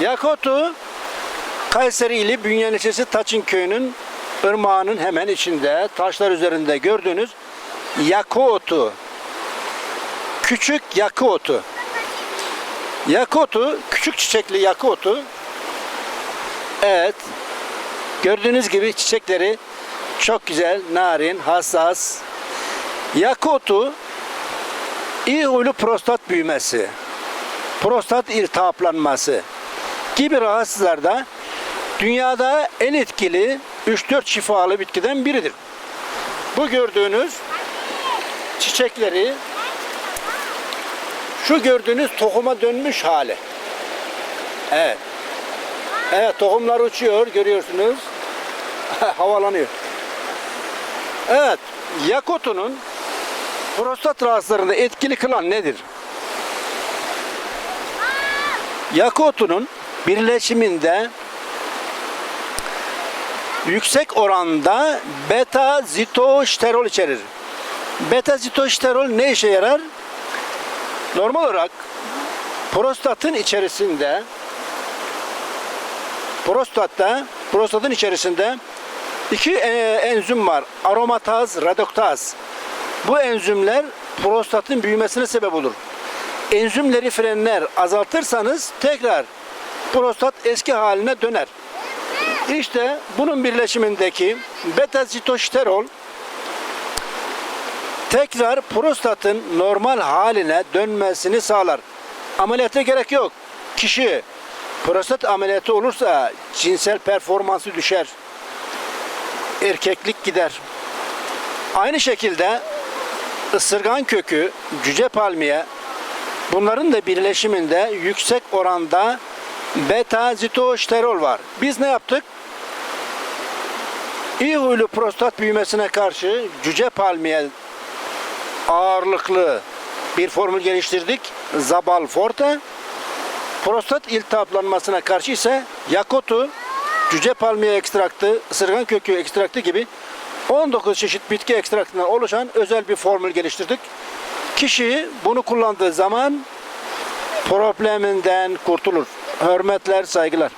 Yakotu Kayseri ili Bünyan ilçesi Taçın köyünün ırmağının hemen içinde taşlar üzerinde gördüğünüz yakı. Küçük yakı otu. Küçük çiçekli yakı. Evet. Gördüğünüz gibi çiçekleri çok güzel, narin, hassas. Yakı otu iyi huylu prostat büyümesi, prostat iltihaplanması gibi rahatsızlarda dünyada en etkili 3-4 şifalı bitkiden biridir. Bu gördüğünüz çiçekleri şu gördüğünüz tohuma dönmüş hali. Evet. Evet tohumlar uçuyor görüyorsunuz. Havalanıyor. Evet. Yakotunun prostat rahatsızlarında etkili kılan nedir? Yakotunun birleşiminde yüksek oranda beta zitosterol içerir. Beta zitosterol ne işe yarar? Normal olarak prostatın içerisinde prostatta prostatın içerisinde iki e, enzim var. Aromataz, redoktaz. Bu enzimler prostatın büyümesine sebep olur. Enzimleri frenler, azaltırsanız tekrar prostat eski haline döner. İşte bunun birleşimindeki beta zitosterol tekrar prostatın normal haline dönmesini sağlar. Ameliyata gerek yok. Kişi prostat ameliyatı olursa cinsel performansı düşer. Erkeklik gider. Aynı şekilde ısırgan kökü, cüce palmiye bunların da birleşiminde yüksek oranda beta zitosterol var. Biz ne yaptık? İyi huylu prostat büyümesine karşı cüce palmiye ağırlıklı bir formül geliştirdik. Zabal Forte. Prostat iltihaplanmasına karşı ise yakotu, cüce palmiye ekstraktı, ısırgan kökü ekstraktı gibi 19 çeşit bitki ekstraktından oluşan özel bir formül geliştirdik. Kişi bunu kullandığı zaman probleminden kurtulur. Hürmetler, saygılar.